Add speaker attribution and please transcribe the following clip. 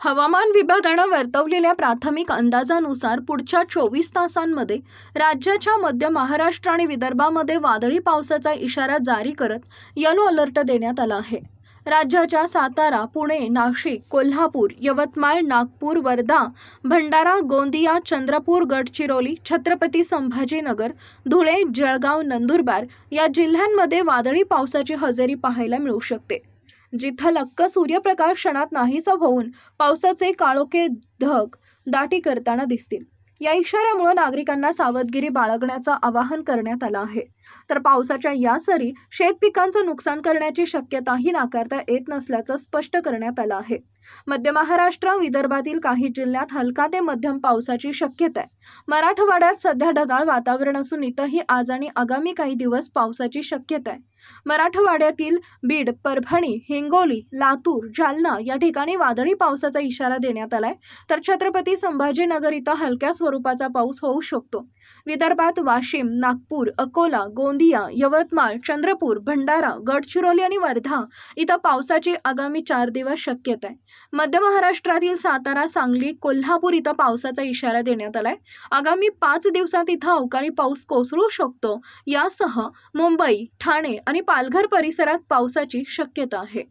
Speaker 1: हवामान विभागानं वर्तवलेल्या प्राथमिक अंदाजानुसार पुढच्या चोवीस तासांमध्ये राज्याच्या मध्य महाराष्ट्र आणि विदर्भामध्ये वादळी पावसाचा इशारा जारी करत येलो अलर्ट देण्यात आला आहे. राज्याच्या सातारा पुणे नाशिक कोल्हापूर यवतमाळ नागपूर वर्धा भंडारा गोंदिया चंद्रपूर गडचिरोली छत्रपती संभाजीनगर धुळे जळगाव नंदुरबार या जिल्ह्यांमध्ये वादळी पावसाची हजेरी पाहायला मिळू शकते. जिथं लक्क सूर्यप्रकाश क्षणात नाहीसा होऊन पावसाचे काळोखे ढग दाटी करताना दिसतील. या इशाऱ्यामुळे नागरिकांना सावधगिरी बाळगण्याचं आवाहन करण्यात आलं आहे. तर पावसाच्या या सरी शेतपिकांचं नुकसान करण्याची शक्यताही नाकारता येत नसल्याचं स्पष्ट करण्यात आलं आहे. मध्य महाराष्ट्र विदर्भातील काही जिल्ह्यात हलका ते मध्यम पावसाची शक्यता आहे. मराठवाड्यात सध्या ढगाळ वातावरण असून इथंही आज आणि आगामी काही दिवस पावसाची शक्यता आहे. मराठवाड्यातील बीड परभणी हिंगोली लातूर जालना या ठिकाणी वादळी पावसाचा इशारा देण्यात आलाय. तर छत्रपती संभाजीनगर इथं हलक्या स्वरूपाचा पाऊस होऊ शकतो. विदर्भात वाशिम नागपूर अकोला गोंदिया यवतमाळ चंद्रपूर भंडारा गडचिरोली आणि वर्धा इथं पावसाची आगामी चार दिवस शक्यता आहे. मध्य महाराष्ट्रातील सातारा सांगली कोल्हापूर इथं पावसाचा इशारा देण्यात आलाय. आगामी पाच दिवसात इथं अवकाळी पाऊस कोसळू शकतो. यासह मुंबई ठाणे आणि पालघर परिसरात पावसाची शक्यता आहे.